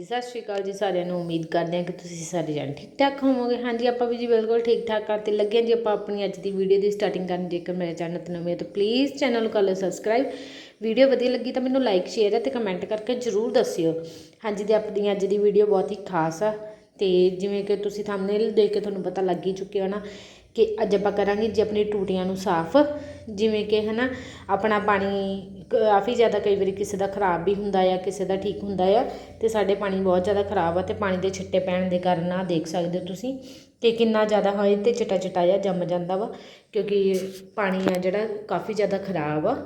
ਹਾਂਜੀ ਸਤਿ ਸ਼੍ਰੀ ਅਕਾਲ ਜੀ ਸਾਰਿਆਂ ਨੂੰ, ਉਮੀਦ ਕਰਦੇ ਹਾਂ ਕਿ ਤੁਸੀਂ ਸਾਰੇ ਜਣ ਠੀਕ ਠਾਕ ਹੋਵੋਗੇ। ਹਾਂਜੀ, ਆਪਾਂ ਵੀ ਜੀ ਬਿਲਕੁਲ ਠੀਕ ਠਾਕ ਕਰਤੇ ਲੱਗੇ ਹਾਂ ਜੀ ਆਪਾਂ ਆਪਣੀ ਅੱਜ ਦੀ ਵੀਡੀਓ ਦੀ ਸਟਾਰਟਿੰਗ ਕਰਨ ਜੇਕਰ ਮੇਰੇ ਚੈਨਲ ਤੇ ਨਵੇਂ ਹੋ ਤਾਂ ਪਲੀਜ਼ ਚੈਨਲ ਨੂੰ ਕਰ ਲਓ ਸਬਸਕ੍ਰਾਈਬ ਵੀਡੀਓ ਵਧੀਆ ਲੱਗੀ ਤਾਂ ਮੈਨੂੰ ਲਾਈਕ ਸ਼ੇਅਰ ਅਤੇ ਕਮੈਂਟ ਕਰਕੇ ਜਰੂਰ ਦੱਸਿਓ। ਹਾਂਜੀ, ਤੇ ਆਪਣੀ ਅੱਜ ਦੀ ਵੀਡੀਓ ਬਹੁਤ ਹੀ ਖਾਸ ਆ ਤੇ ਜਿਵੇਂ ਕਿ ਤੁਸੀਂ ਥੰਬਨੇਲ ਦੇਖ ਕੇ ਤੁਹਾਨੂੰ ਪਤਾ ਲੱਗ ਹੀ ਚੁੱਕਿਆ ਹੋਣਾ ਕਿ ਅੱਜ ਆਪਾਂ ਕਰਾਂਗੇ ਜੇ ਆਪਣੀ ਟੂਟੀਆਂ ਨੂੰ ਸਾਫ਼। ਜਿਵੇਂ ਕਿ ਹੈ ਨਾ ਆਪਣਾ ਪਾਣੀ ਕਾਫੀ ਜ਼ਿਆਦਾ ਕਈ ਵਾਰੀ ਕਿਸੇ ਦਾ ਖਰਾਬ ਵੀ ਹੁੰਦਾ ਆ, ਕਿਸੇ ਦਾ ਠੀਕ ਹੁੰਦਾ ਆ ਅਤੇ ਸਾਡੇ ਪਾਣੀ ਬਹੁਤ ਜ਼ਿਆਦਾ ਖਰਾਬ ਆ ਅਤੇ ਪਾਣੀ ਦੇ ਛਿੱਟੇ ਪੈਣ ਦੇ ਕਾਰਨ ਆ, ਦੇਖ ਸਕਦੇ ਹੋ ਤੁਸੀਂ ਕਿ ਕਿੰਨਾ ਜ਼ਿਆਦਾ ਹੋਏ ਤੇ ਚਿੱਟਾ ਚਿੱਟਾ ਜਿਹਾ ਜੰਮ ਜਾਂਦਾ ਵਾ, ਕਿਉਂਕਿ ਪਾਣੀ ਆ ਜਿਹੜਾ ਕਾਫੀ ਜ਼ਿਆਦਾ ਖਰਾਬ ਆ।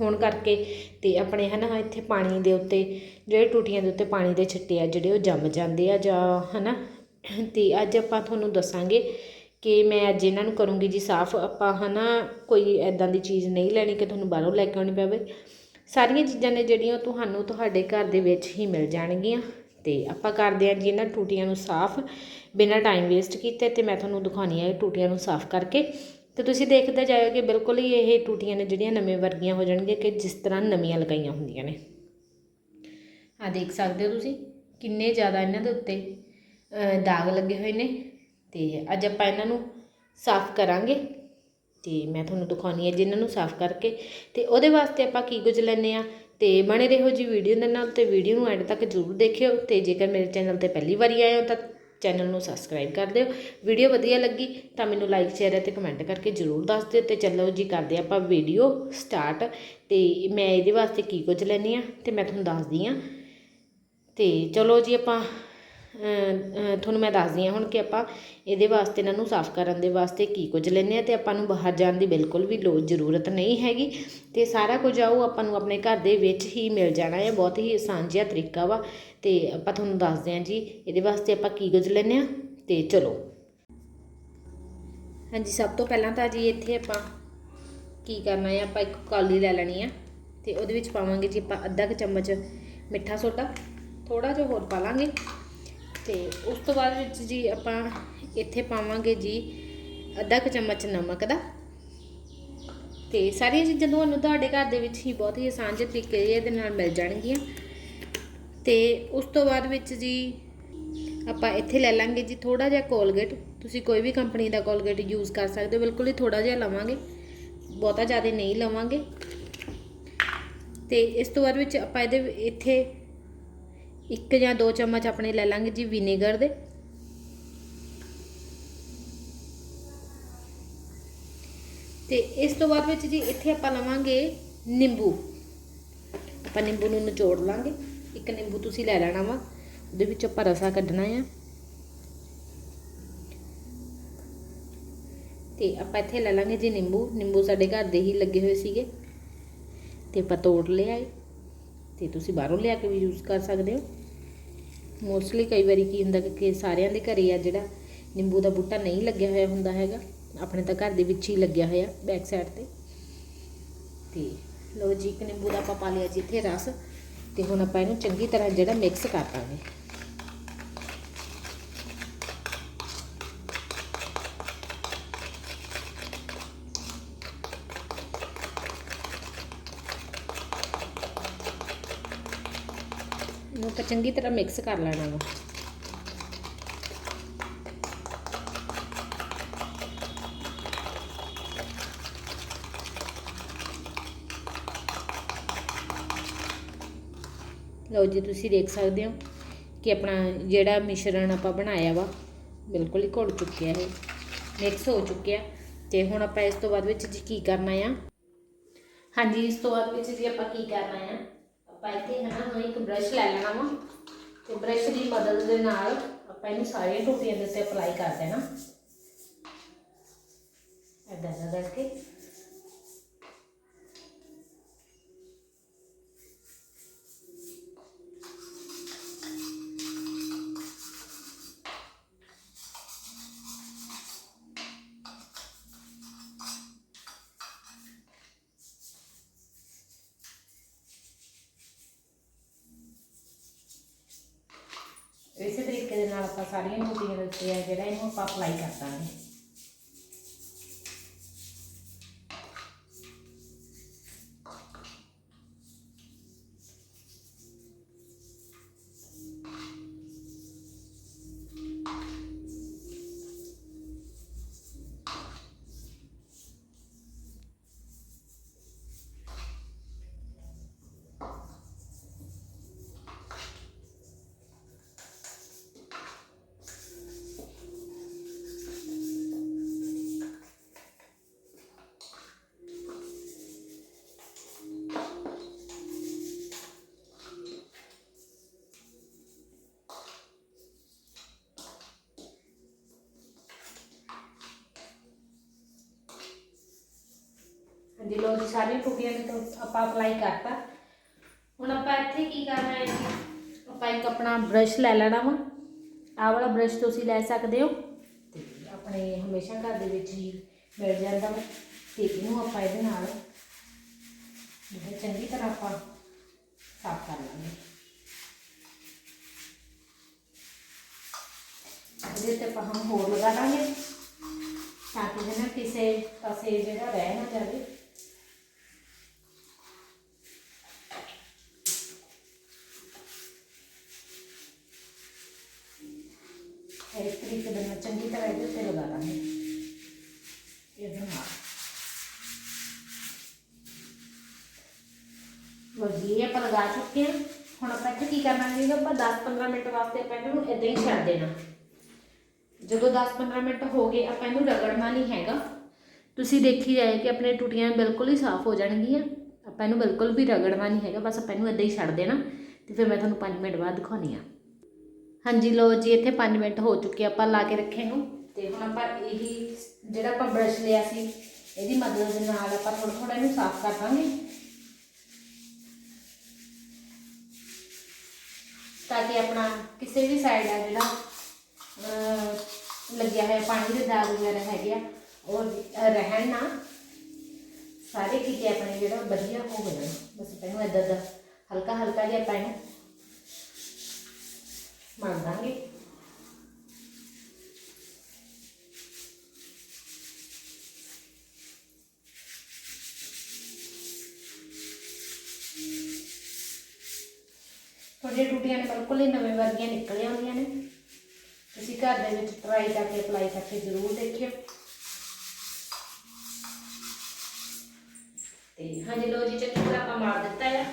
ਹੋਣ ਕਰਕੇ ਤੇ ਆਪਣੇ ਹਨਾ, ਇੱਥੇ ਪਾਣੀ ਦੇ ਉੱਤੇ, ਜਿਹੜੇ ਟੂਟੀਆਂ ਦੇ ਉੱਤੇ ਪਾਣੀ ਦੇ ਛਿੱਟੇ ਆ, ਜਿਹੜੇ ਉਹ ਜੰਮ ਜਾਂਦੇ ਆ ਜਾਂ ਹਨਾ। ਤੇ ਅੱਜ ਆਪਾਂ ਤੁਹਾਨੂੰ ਦੱਸਾਂਗੇ ਕਿ ਮੈਂ ਅੱਜ ਇਹਨਾਂ ਨੂੰ ਕਰੂੰਗੀ ਜੀ ਸਾਫ਼। ਆਪਾਂ ਹੈ ਨਾ ਕੋਈ ਇੱਦਾਂ ਦੀ ਚੀਜ਼ ਨਹੀਂ ਲੈਣੀ ਕਿ ਤੁਹਾਨੂੰ ਬਾਹਰੋਂ ਲੈ ਕੇ ਆਉਣੀ ਪਵੇ। ਸਾਰੀਆਂ ਚੀਜ਼ਾਂ ਨੇ ਜਿਹੜੀਆਂ ਉਹ ਤੁਹਾਨੂੰ ਤੁਹਾਡੇ ਘਰ ਦੇ ਵਿੱਚ ਹੀ ਮਿਲ ਜਾਣਗੀਆਂ। ਅਤੇ ਆਪਾਂ ਕਰਦੇ ਹਾਂ ਜੀ ਇਹਨਾਂ ਟੂਟੀਆਂ ਨੂੰ ਸਾਫ਼। ਬਿਨਾਂ ਟਾਈਮ ਵੇਸਟ ਕੀਤੇ ਅਤੇ ਮੈਂ ਤੁਹਾਨੂੰ ਦਿਖਾਉਣੀ ਹੈ ਟੂਟੀਆਂ ਨੂੰ ਸਾਫ਼ ਕਰਕੇ। ਤੇ ਤੁਸੀਂ ਦੇਖਦੇ ਜਾਇਓ ਕਿ ਬਿਲਕੁਲ ਹੀ ਇਹ ਟੂਟੀਆਂ ਨੇ ਜਿਹੜੀਆਂ ਨਵੇਂ ਵਰਗੀਆਂ ਹੋ ਜਾਣਗੀਆਂ ਕਿ ਜਿਸ ਤਰ੍ਹਾਂ ਨਵੀਆਂ ਲਗਾਈਆਂ ਹੁੰਦੀਆਂ ਨੇ। ਆ ਦੇਖ ਸਕਦੇ ਹੋ ਤੁਸੀਂ ਕਿੰਨੇ ਜ਼ਿਆਦਾ ਇਹਨਾਂ ਦੇ ਉੱਤੇ ਦਾਗ ਲੱਗੇ ਹੋਏ ਨੇ। ਤੇ ਅੱਜ ਆਪਾਂ ਇਹਨਾਂ ਨੂੰ ਸਾਫ਼ ਕਰਾਂਗੇ ਤੇ ਮੈਂ ਤੁਹਾਨੂੰ ਦਿਖਾਉਣੀ ਹੈ ਜਿਨ੍ਹਾਂ ਨੂੰ ਸਾਫ਼ ਕਰਕੇ ਤੇ ਉਹਦੇ ਵਾਸਤੇ ਆਪਾਂ ਕੀ ਕੁਝ ਲੈਣੇ ਆ ਤੇ ਬਣੇ ਰਹੋ ਜੀ ਵੀਡੀਓ ਦੇ ਨਾਲ ਤੇ ਵੀਡੀਓ ਨੂੰ ਐਂਡ ਤੱਕ ਜ਼ਰੂਰ ਦੇਖਿਓ ਤੇ ਜੇਕਰ ਮੇਰੇ ਚੈਨਲ ਤੇ ਪਹਿਲੀ ਵਾਰੀ ਆਏ ਹੋ ਤਾਂ ਚੈਨਲ ਨੂੰ ਸਬਸਕ੍ਰਾਈਬ ਕਰ ਦਿਓ। ਵੀਡੀਓ ਵਧੀਆ ਲੱਗੀ ਤਾਂ ਮੈਨੂੰ ਲਾਈਕ, ਸ਼ੇਅਰ ਅਤੇ ਕਮੈਂਟ ਕਰਕੇ ਜ਼ਰੂਰ ਦੱਸ ਦਿਓ ਤੇ ਚਲੋ ਜੀ ਕਰਦੇ ਆਪਾਂ ਵੀਡੀਓ ਸਟਾਰਟ ਤੇ ਮੈਂ ਇਹਦੇ ਵਾਸਤੇ ਕੀ ਕੁਝ ਲੈਣੀ ਆ ਤੇ ਮੈਂ ਤੁਹਾਨੂੰ ਦੱਸਦੀ ਆ ਤੇ ਚਲੋ ਜੀ ਆਪਾਂ ਤੁਹਾਨੂੰ ਮੈਂ ਦੱਸਦੀ ਹਾਂ ਹੁਣ ਕਿ ਆਪਾਂ ਇਹਦੇ ਵਾਸਤੇ ਇਹਨਾਂ ਨੂੰ ਸਾਫ਼ ਕਰਨ ਦੇ ਵਾਸਤੇ ਕੀ ਕੁਝ ਲੈਂਦੇ ਹਾਂ ਅਤੇ ਆਪਾਂ ਨੂੰ ਬਾਹਰ ਜਾਣ ਦੀ ਬਿਲਕੁਲ ਵੀ ਲੋੜ, ਜ਼ਰੂਰਤ ਨਹੀਂ ਹੈਗੀ ਅਤੇ ਸਾਰਾ ਕੁਝ ਆਉ ਆਪਾਂ ਨੂੰ ਆਪਣੇ ਘਰ ਦੇ ਵਿੱਚ ਹੀ ਮਿਲ ਜਾਣਾ ਹੈ, ਬਹੁਤ ਹੀ ਆਸਾਨ ਜਿਹਾ ਤਰੀਕਾ ਵਾ ਅਤੇ ਆਪਾਂ ਤੁਹਾਨੂੰ ਦੱਸਦੇ ਹਾਂ ਜੀ ਇਹਦੇ ਵਾਸਤੇ ਆਪਾਂ ਕੀ ਕੁਝ ਲੈਂਦੇ ਹਾਂ ਅਤੇ ਚਲੋ। ਹਾਂਜੀ, ਸਭ ਤੋਂ ਪਹਿਲਾਂ ਤਾਂ ਜੀ ਇੱਥੇ ਆਪਾਂ ਕੀ ਕਰਨਾ ਹੈ, ਆਪਾਂ ਇੱਕ ਕੌਲੀ ਲੈ ਲੈਣੀ ਆ ਤੇ ਉਹਦੇ ਵਿੱਚ ਪਾਵਾਂਗੇ ਜੀ ਆਪਾਂ ਅੱਧਾ ਕੁ ਚਮਚ ਮਿੱਠਾ ਸੋਡਾ ਥੋੜਾ ਜਿਹਾ ਹੋਰ ਪਾ ਲਾਂਗੇ। ਤੇ ਉਸ ਤੋਂ ਬਾਅਦ ਵਿੱਚ ਜੀ ਆਪਾਂ ਇੱਥੇ ਪਾਵਾਂਗੇ ਜੀ ਅੱਧਾ ਕੁ ਚਮਚ ਨਮਕ ਦਾ। ਤੇ ਸਾਰੀਆਂ ਚੀਜ਼ਾਂ ਤੁਹਾਨੂੰ ਤੁਹਾਡੇ ਘਰ ਦੇ ਵਿੱਚ ਹੀ ਬਹੁਤ ਹੀ ਆਸਾਨ ਜਿਹੇ ਤਰੀਕੇ ਇਹਦੇ ਨਾਲ ਮਿਲ ਜਾਣਗੀਆਂ। ਤੇ ਉਸ ਤੋਂ ਬਾਅਦ ਵਿੱਚ ਜੀ ਆਪਾਂ ਇੱਥੇ ਲੈ ਲਾਂਗੇ ਜੀ ਥੋੜਾ ਜਿਹਾ ਕੋਲਗੇਟ। ਤੁਸੀਂ ਕੋਈ ਵੀ ਕੰਪਨੀ ਦਾ ਕੋਲਗੇਟ ਯੂਜ਼ ਕਰ ਸਕਦੇ ਹੋ, ਬਿਲਕੁਲ ਹੀ ਥੋੜਾ ਜਿਹਾ ਲਵਾਂਗੇ। ਬਹੁਤਾ ਜ਼ਿਆਦਾ ਨਹੀਂ ਲਵਾਂਗੇ। ਤੇ ਇਸ ਤੋਂ ਬਾਅਦ ਵਿੱਚ ਆਪਾਂ ਇਹਦੇ ਇੱਥੇ ਇੱਕ ਜਾਂ ਦੋ ਚਮਚ ਆਪਣੇ ਲੈ ਲਾਂਗੇ ਜੀ ਵਿਨੇਗਰ ਦੇ। ਤੇ ਇਸ ਤੋਂ ਬਾਅਦ ਵਿੱਚ ਜੀ ਇੱਥੇ ਆਪਾਂ ਲਵਾਂਗੇ ਨਿੰਬੂ। ਆਪਾਂ ਨਿੰਬੂ ਨੂੰ ਨਿਚੋੜ ਲਾਂਗੇ। ਇੱਕ ਨਿੰਬੂ ਤੁਸੀਂ ਲੈ ਲੈਣਾ ਵਾ, ਉਹਦੇ ਵਿੱਚ ਆਪਾਂ ਰਸਾ ਕੱਢਣਾ ਆ। ਤੇ ਆਪਾਂ ਇੱਥੇ ਲੈ ਲਾਂਗੇ ਜੀ ਨਿੰਬੂ। ਨਿੰਬੂ ਸਾਡੇ ਘਰ ਦੇ ਹੀ ਲੱਗੇ ਹੋਏ ਸੀਗੇ। ਤੇ ਆਪਾਂ ਤੋੜ ਲਿਆ ਏ। ਤੇ ਤੁਸੀਂ ਬਾਹਰੋਂ ਲਿਆ ਕੇ ਵੀ ਯੂਜ਼ ਕਰ ਸਕਦੇ ਹੋ। ਮੋਸਟਲੀ ਕਈ ਵਾਰੀ ਕੀ ਹੁੰਦਾ ਕਿ ਸਾਰਿਆਂ ਦੇ ਘਰੇ ਆ ਜਿਹੜਾ ਨਿੰਬੂ ਦਾ ਬੂਟਾ ਨਹੀਂ ਲੱਗਿਆ ਹੋਇਆ ਹੁੰਦਾ ਹੈਗਾ, ਆਪਣੇ ਤਾਂ ਘਰ ਦੇ ਵਿੱਚ ਹੀ ਲੱਗਿਆ ਹੋਇਆ ਬੈਕ ਸਾਈਡ ਤੇ। ਤੇ ਲੋ ਜੀ, ਇੱਕ ਨਿੰਬੂ ਦਾ ਆਪਾਂ ਪਾ ਲਿਆ ਜੀ ਇੱਥੇ ਰਸ, ਤੇ ਹੁਣ ਆਪਾਂ ਇਹਨੂੰ ਚੰਗੀ ਤਰ੍ਹਾਂ ਜਿਹੜਾ ਮਿਕਸ ਕਰ ਦਾਂਗੇ। ਇਹਨੂੰ ਆਪਾਂ ਚੰਗੀ ਤਰ੍ਹਾਂ ਮਿਕਸ ਕਰ ਲੈਣਾ ਵਾ। ਲਓ ਜੀ, ਤੁਸੀਂ ਦੇਖ ਸਕਦੇ ਹੋ ਕਿ ਆਪਣਾ ਜਿਹੜਾ ਮਿਸ਼ਰਣ ਆਪਾਂ ਬਣਾਇਆ ਵਾ, ਬਿਲਕੁਲ ਹੀ ਘੁਲ ਚੁੱਕਿਆ ਹੈ। ਮਿਕਸ ਹੋ ਚੁੱਕਿਆ। ਤੇ ਹੁਣ ਆਪਾਂ ਇਸ ਤੋਂ ਬਾਅਦ ਵਿੱਚ ਜੀ ਕੀ ਕਰਨਾ ਆ? ਹਾਂਜੀ, ਇਸ ਤੋਂ ਬਾਅਦ ਵਿੱਚ ਜੀ ਆਪਾਂ ਕੀ ਕਰਨਾ ਆ? ਆਪਾਂ ਇੱਥੇ ਹੈ ਨਾ ਹੁਣ ਇੱਕ ਬ੍ਰਸ਼ ਲੈ ਲੈਣਾ ਵਾ ਤੇ ਬ੍ਰਸ਼ ਦੀ ਮਦਦ ਦੇ ਨਾਲ ਆਪਾਂ ਇਹਨੂੰ ਸਾਰੀਆਂ ਟੂਟੀਆਂ ਦੇ ਉੱਤੇ ਅਪਲਾਈ ਕਰ ਦੇਣਾ। ਐਦਾਂ ਦਾ ਕਰਕੇ। ਆਪਾਂ ਸਾਰੀਆਂ ਟੂਟੀਆਂ ਦੇ ਉੱਤੇ ਆ ਜਿਹੜਾ ਇਹਨੂੰ ਆਪਾਂ ਅਪਲਾਈ ਕਰ ਦਾਂਗੇ ਹਾਂਜੀ ਲੋ ਜੀ ਸਾਰੀਆਂ ਟੂਟੀਆਂ ਨੇ ਤਾਂ ਆਪਾਂ ਅਪਲਾਈ ਕਰਤਾ। ਹੁਣ ਆਪਾਂ ਇੱਥੇ ਕੀ ਕਰਨਾ ਹੈ ਜੀ? ਆਪਾਂ ਇੱਕ ਆਪਣਾ ਬ੍ਰਸ਼ ਲੈ ਲੈਣਾ ਵਾ। ਆਹ ਵਾਲਾ ਬ੍ਰਸ਼ ਤੁਸੀਂ ਲੈ ਸਕਦੇ ਹੋ। ਤੇ ਆਪਣੇ ਹਮੇਸ਼ਾ ਘਰ ਦੇ ਵਿੱਚ ਹੀ ਮਿਲ ਜਾਂਦਾ ਵਾ। ਤੇ ਇਹਨੂੰ ਆਪਾਂ ਇਹਦੇ ਨਾਲ ਜਿਹੜਾ ਚੰਗੀ ਤਰ੍ਹਾਂ ਆਪਾਂ ਸਾਫ਼ ਕਰ ਲਾਂਗੇ। ਇਹਦੇ ਤੇ ਆਪਾਂ ਹੁਣ ਹੋਰ ਲਗਾ ਦਾਂਗੇ ਤਾਂ ਕਿ ਜਿਹੜਾ ਕਿਸੇ ਪਾਸੇ ਜਿਹੜਾ ਰਹਿ ਨਾ ਜਾਵੇ ਇਸ ਤਰੀਕੇ ਦੇ ਨਾਲ ਚੰਗੀ ਤਰ੍ਹਾਂ ਇਹਦੇ ਉੱਤੇ ਲਗਾ ਦਾਂਗੇ ਇਹਦੇ ਨਾਲ ਲਓ ਇਹ ਆਪਾਂ ਲਗਾ ਚੁੱਕੇ ਹਾਂ। ਹੁਣ ਆਪਾਂ ਇੱਥੇ ਕੀ ਕਰਨਾ ਹੈ ਆਪਾਂ 10-15 ਮਿੰਟ ਵਾਸਤੇ ਆਪਾਂ ਇਹਨੂੰ ਇਦਾਂ ਹੀ ਛੱਡ ਦੇਣਾ। ਜਦੋਂ 10-15 ਮਿੰਟ ਹੋ ਗਏ, ਆਪਾਂ ਇਹਨੂੰ ਰਗੜਨਾ ਨਹੀਂ ਹੈਗਾ। ਤੁਸੀਂ ਦੇਖੀ ਜਾਏ ਕਿ ਆਪਣੇ ਟੁੱਟੀਆਂ ਬਿਲਕੁਲ ਹੀ ਸਾਫ਼ ਹੋ ਜਾਣਗੀਆਂ। ਆਪਾਂ ਇਹਨੂੰ ਬਿਲਕੁਲ ਵੀ ਰਗੜਨਾ ਨਹੀਂ ਹੈਗਾ, ਬਸ ਆਪਾਂ ਇਹਨੂੰ ਇਦਾਂ ਹੀ ਛੱਡ ਦੇਣਾ। ਤੇ ਫਿਰ ਮੈਂ ਤੁਹਾਨੂੰ 5 ਮਿੰਟ ਬਾਅਦ ਦਿਖਾਉਣੀ ਆ। ਹਾਂਜੀ ਲੋ ਜੀ, ਇੱਥੇ 5 ਮਿੰਟ ਹੋ ਚੁੱਕੇ ਆਪਾਂ ਲਾ ਕੇ ਰੱਖੇ ਨੂੰ ਤੇ ਹੁਣ ਆਪਾਂ ਇਹੀ ਜਿਹੜਾ ਆਪਾਂ ਬ੍ਰਸ਼ ਲਿਆ ਸੀ, ਇਹਦੀ ਮਦਦ ਦੇ ਨਾਲ ਆਪਾਂ ਥੋੜਾ ਥੋੜਾ ਇਹਨੂੰ ਸਾਫ਼ ਕਰ ਦਾਂਗੇ। ਤਾਂ ਕਿ ਆਪਣਾ ਕਿਸੇ ਵੀ ਸਾਈਡ ਆ ਜਿਹੜਾ ਲੱਗਿਆ ਹੋਇਆ ਪਾਣੀ ਦੇ ਦਾਗ ਵਗੈਰਾ ਹੈਗੇ ਆ, ਉਹ ਰਹਿਣ ਨਾ। ਸਾਰੇ ਕਿਤੇ ਆਪਣੇ ਜਿਹੜਾ ਵਧੀਆ ਹੋ ਜਾਣ। ਬਸ ਪਹਿਲਾਂ ਇਦਾਂ ਦਾ ਹਲਕਾ ਹਲਕਾ ਜਿਹਾ ਆਪਾਂ ਇਹਨੂੰ ਮਾਰ ਦਾਂਗੇ। ਤੁਹਾਡੀਆਂ ਟੂਟੀਆਂ ਨੇ ਬਿਲਕੁਲ ਹੀ ਨਵੇਂ ਵਰਗੀਆਂ ਨਿਕਲ ਆਉਂਦੀਆਂ ਨੇ। ਤੁਸੀਂ ਘਰ ਦੇ ਵਿੱਚ ਟਰਾਈ ਕਰਕੇ ਅਪਲਾਈ ਕਰਕੇ ਜ਼ਰੂਰ ਦੇਖਿਓ। ਤੇ ਹਾਂਜੀ ਲੋ ਜੀ ਚੰਗੀ ਤਰ੍ਹਾਂ ਆਪਾਂ ਮਾਰ ਦਿੱਤਾ ਆ।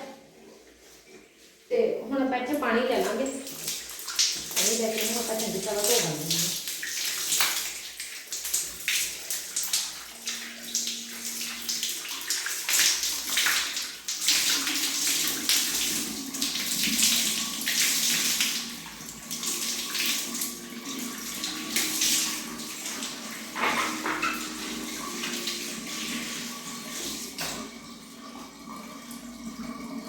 ਤੇ ਹੁਣ ਆਪਾਂ ਇੱਥੇ ਪਾਣੀ ਲੈ ਲਾਂਗੇ। ਪਾਣੀ ਲੈ ਕੇ ਇਹਨੂੰ ਆਪਾਂ ਚੰਗੀ ਤਰ੍ਹਾਂ ਧੋ ਦਾਂਗੇ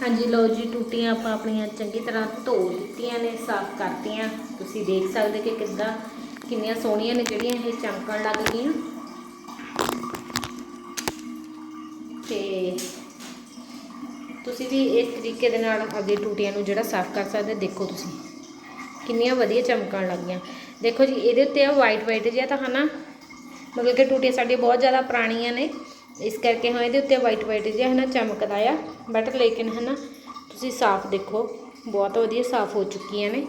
ਹਾਂਜੀ ਲਓ ਜੀ, ਟੂਟੀਆਂ ਆਪਾਂ ਆਪਣੀਆਂ ਚੰਗੀ ਤਰ੍ਹਾਂ ਧੋ ਦਿੱਤੀਆਂ ਨੇ, ਸਾਫ਼ ਕਰਤੀਆਂ। ਤੁਸੀਂ ਦੇਖ ਸਕਦੇ ਕਿ ਕਿੱਦਾਂ, ਕਿੰਨੀਆਂ ਸੋਹਣੀਆਂ ਨੇ ਜਿਹੜੀਆਂ ਇਹ ਚਮਕਣ ਲੱਗ ਗਈਆਂ। ਤੇ ਤੁਸੀਂ ਵੀ ਇਸ ਤਰੀਕੇ ਦੇ ਨਾਲ ਅੱਗੇ ਟੂਟੀਆਂ ਨੂੰ ਜਿਹੜਾ ਸਾਫ਼ ਕਰ ਸਕਦੇ, ਦੇਖੋ ਤੁਸੀਂ। ਕਿੰਨੀਆਂ ਵਧੀਆ ਚਮਕਣ ਲੱਗ ਗਈਆਂ। ਦੇਖੋ ਜੀ, ਇਹਦੇ ਉੱਤੇ ਆ ਵਾਈਟ ਵਾਈਟ ਜਿਹਾ ਤਾਂ ਹਨਾ, ਮਤਲਬ ਕਿ ਟੂਟੀਆਂ ਸਾਡੀਆਂ ਬਹੁਤ ਜ਼ਿਆਦਾ ਪੁਰਾਣੀਆਂ ਨੇ। ਇਸ ਕਰਕੇ ਹਾਂ ਇਹਦੇ ਉੱਤੇ ਵਾਈਟ ਵਾਈਟ ਜਿਹਾ ਹੈ ਨਾ ਚਮਕਦਾ ਆ ਬਟ ਲੇਕਿਨ ਹੈ ਨਾ ਤੁਸੀਂ ਸਾਫ਼ ਦੇਖੋ, ਬਹੁਤ ਵਧੀਆ ਸਾਫ਼ ਹੋ ਚੁੱਕੀਆਂ ਨੇ।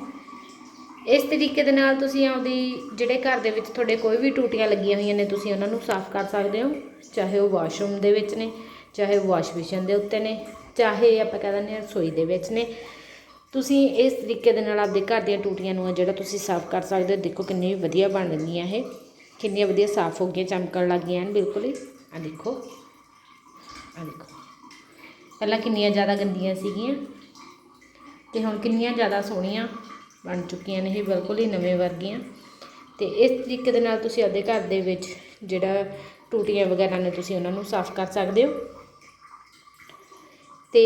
ਇਸ ਤਰੀਕੇ ਦੇ ਨਾਲ ਤੁਸੀਂ ਆਪਦੀ ਜਿਹੜੇ ਘਰ ਦੇ ਵਿੱਚ ਤੁਹਾਡੇ ਕੋਈ ਵੀ ਟੂਟੀਆਂ ਲੱਗੀਆਂ ਹੋਈਆਂ ਨੇ, ਤੁਸੀਂ ਉਹਨਾਂ ਨੂੰ ਸਾਫ਼ ਕਰ ਸਕਦੇ ਹੋ, ਚਾਹੇ ਉਹ ਵਾਸ਼ਰੂਮ ਦੇ ਵਿੱਚ ਨੇ, ਚਾਹੇ ਵਾਸ਼ ਬੇਸਿਨ ਦੇ ਉੱਤੇ ਨੇ, ਚਾਹੇ ਆਪਾਂ ਕਹਿ ਦਿੰਦੇ ਹਾਂ ਰਸੋਈ ਦੇ ਵਿੱਚ ਨੇ। ਤੁਸੀਂ ਇਸ ਤਰੀਕੇ ਦੇ ਨਾਲ ਆਪਦੇ ਘਰ ਦੀਆਂ ਟੂਟੀਆਂ ਨੂੰ ਆ ਜਿਹੜਾ ਤੁਸੀਂ ਸਾਫ਼ ਕਰ ਸਕਦੇ ਹੋ, ਦੇਖੋ ਕਿੰਨੀ ਵਧੀਆ ਬਣ ਰਹੀਆਂ ਇਹ, ਕਿੰਨੀਆਂ ਵਧੀਆ ਸਾਫ਼ ਹੋ ਗਈਆਂ, ਚਮਕਣ ਲੱਗ ਗਈਆਂ ਹਨ, ਬਿਲਕੁਲ ਹੀ। ਆ ਦੇਖੋ। ਆ ਦੇਖੋ। ਪਹਿਲਾਂ ਕਿੰਨੀਆਂ ਜ਼ਿਆਦਾ ਗੰਦੀਆਂ ਸੀਗੀਆਂ ਤੇ ਹੁਣ ਕਿੰਨੀਆਂ ਜ਼ਿਆਦਾ ਸੋਹਣੀਆਂ ਬਣ ਚੁੱਕੀਆਂ ਨੇ ਇਹ ਬਿਲਕੁਲ ਹੀ ਨਵੇਂ ਵਰਗੀਆਂ। ਤੇ ਇਸ ਤਰੀਕੇ ਦੇ ਨਾਲ ਤੁਸੀਂ ਆਪਦੇ ਘਰ ਦੇ ਵਿੱਚ ਜਿਹੜਾ ਟੂਟੀਆਂ ਵਗੈਰਾ ਨੇ ਤੁਸੀਂ ਉਹਨਾਂ ਨੂੰ ਸਾਫ਼ ਕਰ ਸਕਦੇ ਹੋ। ਤੇ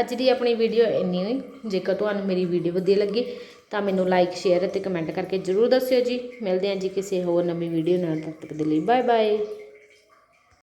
ਅੱਜ ਦੀ ਆਪਣੀ ਵੀਡੀਓ ਇੰਨੀ ਹੋਈ। ਜੇਕਰ ਤੁਹਾਨੂੰ ਮੇਰੀ ਵੀਡੀਓ ਵਧੀਆ ਲੱਗੀ ਤਾਂ ਮੈਨੂੰ ਲਾਈਕ ਸ਼ੇਅਰ ਅਤੇ ਕਮੈਂਟ ਕਰਕੇ ਜਰੂਰ ਦੱਸਿਓ ਜੀ। ਮਿਲਦੇ ਹਾਂ ਜੀ ਕਿਸੇ ਹੋਰ ਨਵੀਂ ਵੀਡੀਓ ਨਾਲ ਤਦ ਤੱਕ ਦੇ ਲਈ। Bye bye